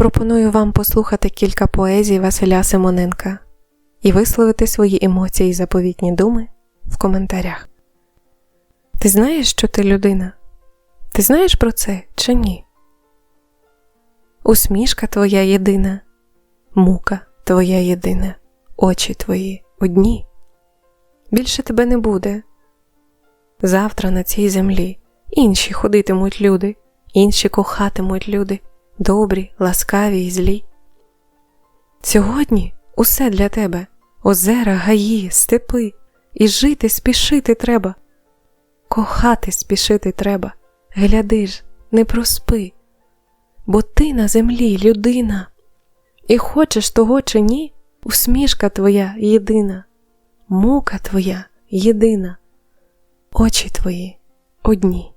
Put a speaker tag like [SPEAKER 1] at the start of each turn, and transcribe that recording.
[SPEAKER 1] пропоную вам послухати кілька поезій Василя Симоненка і висловити свої емоції і заповітні думи в коментарях. Ти знаєш, що ти людина? Ти знаєш про це чи ні? Усмішка твоя єдина, мука твоя єдина, очі твої одні. Більше тебе не буде. Завтра на цій землі інші ходитимуть люди, інші кохатимуть люди, добрі, ласкаві й злі. Сьогодні усе для тебе. Озера, гаї, степи, і жити спішити треба. Кохати спішити треба, гляди ж, не проспи, бо ти на землі людина, і хочеш того чи ні, усмішка твоя єдина, мука твоя єдина, очі твої одні.